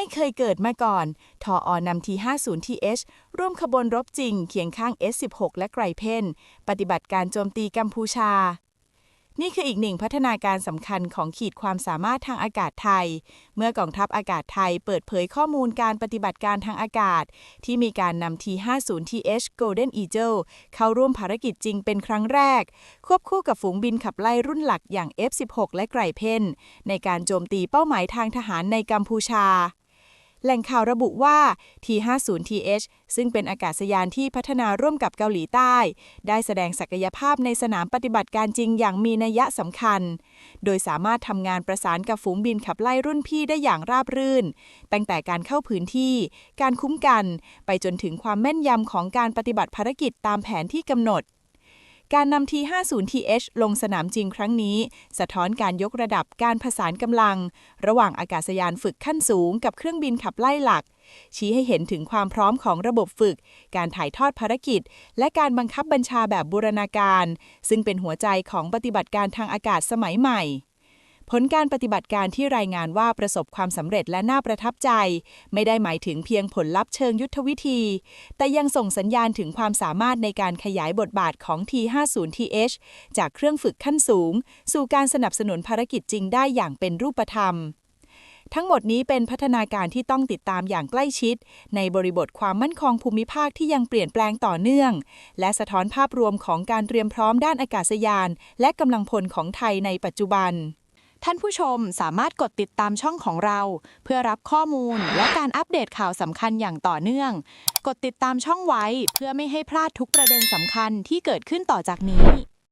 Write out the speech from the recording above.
ไม่เคยเกิดมาก่อน ทออนำที 50TH ร่วมขบวนรบจริงเคียงข้าง S16 และไกรเพนปฏิบัติการโจมตีกัมพูชา นี่คืออีกหนึ่งพัฒนาการสำคัญของขีดความสามารถทางอากาศไทย เมื่อกองทัพอากาศไทยเปิดเผยข้อมูลการปฏิบัติการทางอากาศ ที่มีการนำ T50TH Golden Eagle เข้าร่วมภารกิจจริงเป็นครั้งแรก ควบคู่กับฝูงบินขับไล่รุ่นหลักอย่าง F16 และไกรเพนในการโจมตีเป้าหมายทางทหารในกัมพูชา แหล่งข่าวระบุว่า T50TH ซึ่งเป็นอากาศยานที่พัฒนาร่วมกับเกาหลีใต้ ได้แสดงศักยภาพในสนามปฏิบัติการจริงอย่างมีนัยสำคัญ โดยสามารถทำงานประสานกับฝูงบินขับไล่รุ่นพี่ได้อย่างราบรื่น ตั้งแต่การเข้าพื้นที่ การคุ้มกัน ไปจนถึงความแม่นยำของการปฏิบัติภารกิจตามแผนที่กำหนด การนำ T50TH ลงสนามจริงครั้งนี้ สะท้อนการยกระดับการผสานกำลัง ระหว่างอากาศยานฝึกขั้นสูงกับเครื่องบินขับไล่หลัก ชี้ให้เห็นถึงความพร้อมของระบบฝึก การถ่ายทอดภารกิจ และการบังคับบัญชาแบบบูรณาการ ซึ่งเป็นหัวใจของปฏิบัติการทางอากาศสมัยใหม่ ผลการปฏิบัติการที่รายงานว่าประสบความสำเร็จและน่าประทับใจ ไม่ได้หมายถึงเพียงผลลัพธ์เชิงยุทธวิธี แต่ยังส่งสัญญาณถึงความสามารถในการขยายบทบาทของ T50TH จากเครื่องฝึกขั้นสูง สู่การสนับสนุนภารกิจจริงได้อย่างเป็นรูปธรรมทั้งหมดนี้เป็นพัฒนาการที่ต้องติดตามอย่างใกล้ชิด ในบริบทความมั่นคงภูมิภาคที่ยังเปลี่ยนแปลงต่อเนื่อง และสะท้อนภาพรวมของการเตรียมพร้อมด้านอากาศยาน และกำลังพลของไทยในปัจจุบัน ท่านผู้ชมสามารถกดติดตามช่องของเรา เพื่อรับข้อมูลและการอัปเดตข่าวสำคัญอย่างต่อเนื่อง กดติดตามช่องไว้เพื่อไม่ให้พลาดทุกประเด็นสำคัญที่เกิดขึ้นต่อจากนี้